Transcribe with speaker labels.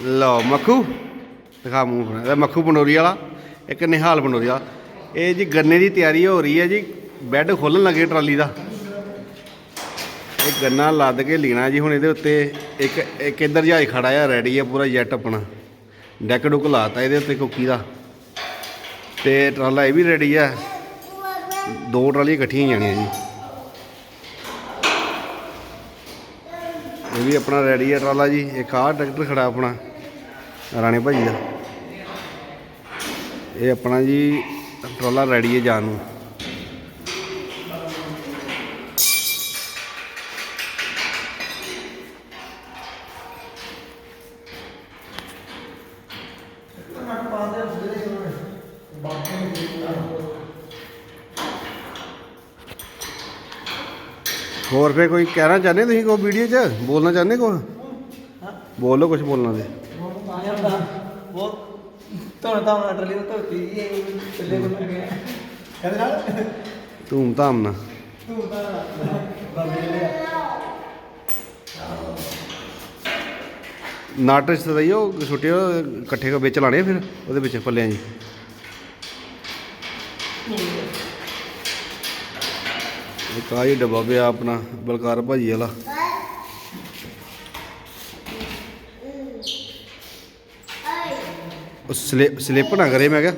Speaker 1: ਲਓ, ਮੱਖੂ। ਦਿਖਾ ਮੂੰਹ ਆਪਣਾ। ਇਹ ਮੱਖੂ ਪੰਡੋਰੀ ਵਾਲਾ, ਇੱਕ ਨਿਹਾਲ ਪੰਡੋਰੀ ਵਾਲਾ। ਇਹ ਜੀ ਗੰਨੇ ਦੀ ਤਿਆਰੀ ਹੋ ਰਹੀ ਹੈ ਜੀ। ਬੈੱਡ ਖੋਲਣ ਲੱਗੇ ਟਰਾਲੀ ਦਾ। ਇਹ ਗੰਨਾ ਲੱਦ ਕੇ ਲੀਣਾ ਜੀ ਹੁਣ ਇਹਦੇ ਉੱਤੇ। ਇੱਕ ਇੱਕ ਇੱਧਰ ਜਹਾਜ਼ ਖੜਾ ਆ ਰੈਡੀ ਆ ਪੂਰਾ ਜੈਟ ਆਪਣਾ। ਡੈਕ ਡੁੱਕ ਲਾਤਾ ਇਹਦੇ ਉੱਤੇ ਕੋਕੀ ਦਾ। ਤੇ ਟਰਾਲਾ ਇਹ ਵੀ ਰੈਡੀ ਆ। ਦੋ ਟਰਾਲੀਆਂ ਇਕੱਠੀਆਂ ਜਾਣੀਆਂ ਜੀ। ਇਹ ਵੀ ਆਪਣਾ ਰੈਡੀ ਹੈ ਟਰਾਲਾ ਜੀ। ਇੱਕ ਆਹ ਟਰੈਕਟਰ ਖੜਾ ਆਪਣਾ, ਰਾਣੇ ਭਾਜੀ ਦਾ। ਇਹ ਆਪਣਾ ਜੀ, ਟਰਾਲਾ ਰੈਡੀ ਹੈ ਜਾਣ ਨੂੰ। ਹੋਰ ਫੇ ਕੋਈ ਕਹਿਣਾ ਚਾਹੁੰਦੇ ਤੁਸੀਂ ਕੋਈ ਵੀਡੀਓ 'ਚ? ਬੋਲਣਾ ਚਾਹੁੰਦੇ ਕੋ ਬੋਲੋ ਕੁਝ ਬੋਲਣਾ ਦੇ
Speaker 2: ਬਹੁਤ ਧੋਣ ਧਾਉਣ ਟਰਲੀ ਧੋਤੀ ਇਹ ਚੱਲੇ ਕੋਲ ਗਿਆ ਕਹਿੰਦੇ ਨਾਲ
Speaker 1: ਧੂਮ ਧਾਮ ਨਾਲ।
Speaker 2: ਤੂੰ ਤਾਂ ਬਾਬੇ ਲਿਆ
Speaker 1: ਨਾਟ ਸਦਾਈ ਉਹ ਛੋਟੇ ਇਕੱਠੇ ਕੋ ਵਿੱਚ ਲਾਣੇ ਫਿਰ, ਉਹਦੇ ਵਿੱਚ ਪੱਲਿਆਂ ਜੀ। ਇੱਕ ਆਹ ਹੀ ਡੱਬਾ ਪਿਆ ਆਪਣਾ, ਬਲਕਾਰ ਭਾਜੀ ਵਾਲਾ। ਉਹ ਸਲਿੱਪ ਸਲਿੱਪ ਨਾ ਕਰੇ, ਮੈਂ ਕਿਹਾ।